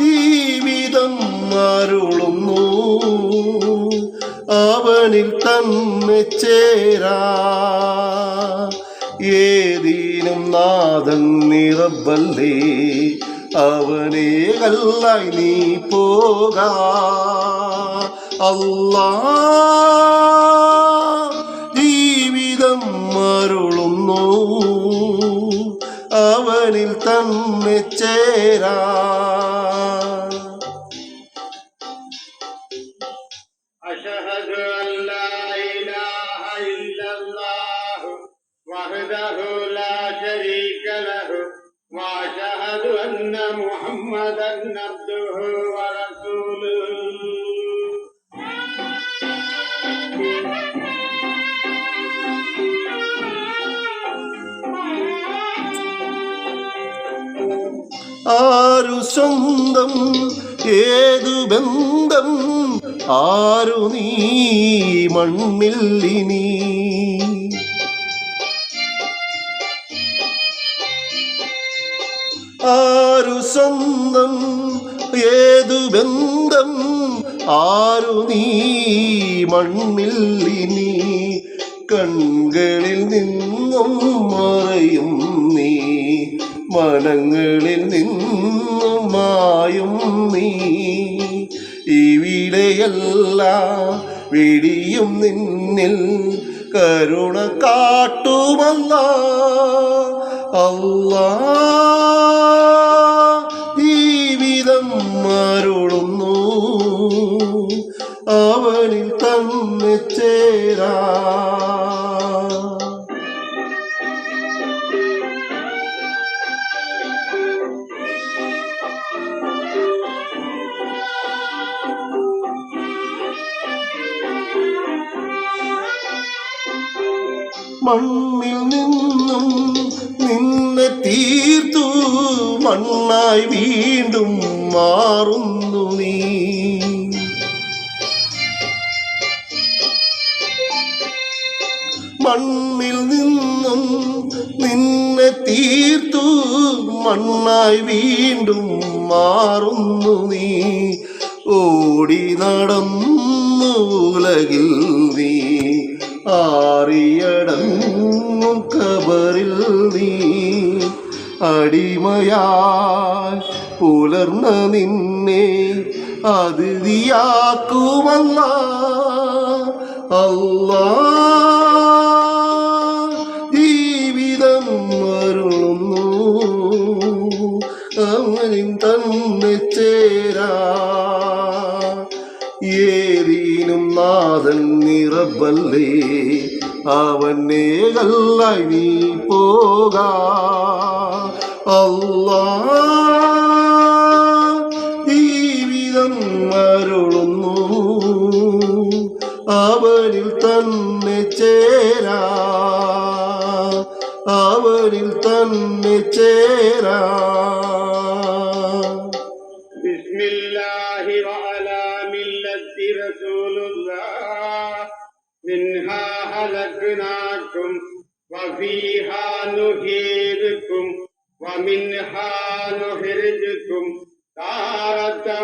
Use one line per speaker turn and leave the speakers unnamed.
ജീവിതം അരുളുന്നു. അവനിൽ തന്നെ ചേരാ. ഏതീനും നാഥൻ നിറബല്ലേ. അവനേകല്ലായി നീ പോക. അല്ല ജീവിതം മരുളുന്നു അവനിൽ തന്നെ ചേരാ.
وحده لا شريك له واشهد وأشهد أن محمدا عبده ورسوله
ആരു സ്വന്തം ഏതു ബന്ധം ആരു നീ മണ്ണിൽ ഇനി സ്വന്തം ഏതു ബന്ധം ആരു നീ മണ്ണിൽ ഇനി കണ്ണുകളിൽ നിന്നും മറയും നീ മനങ്ങളിൽ നിന്നും മായും നീ. ഇവിടെയെല്ലാം വിടിയും നിന്നിൽ കരുണ കാട്ടുമല്ല. അല്ലാ മണ്ണിൽ നിന്നും നിന്നെ തീർത്തു മണ്ണായി വീണ്ടും മാറുന്നു നീ. മണ്ണിൽ നിന്നും നിന്നെ തീർത്തു മണ്ണായി വീണ്ടും മാറുന്നു നീ. ഓടി നടന്നു ഉലകിൽ നീ ആറിയടങ്ങും കബറിൽ നീ. അടിമയാൽ പുലർന്ന നിന്നെ അതിഥിയാക്കുമല്ല. അല്ലാ ജീവിതം മരുന്നു അവനിൻ തന്നെ നാഥൻ നിറബല്ലേ അവനെ കല്ലായി നീ പോക. അല്ലാ ജീവിതം അരുളുന്നു. അവരിൽ തന്നെ ചേരാ. അവരിൽ തന്നെ ചേരാ.
خلقناكم وفيها نهيركم ومنها نخرجكم تارة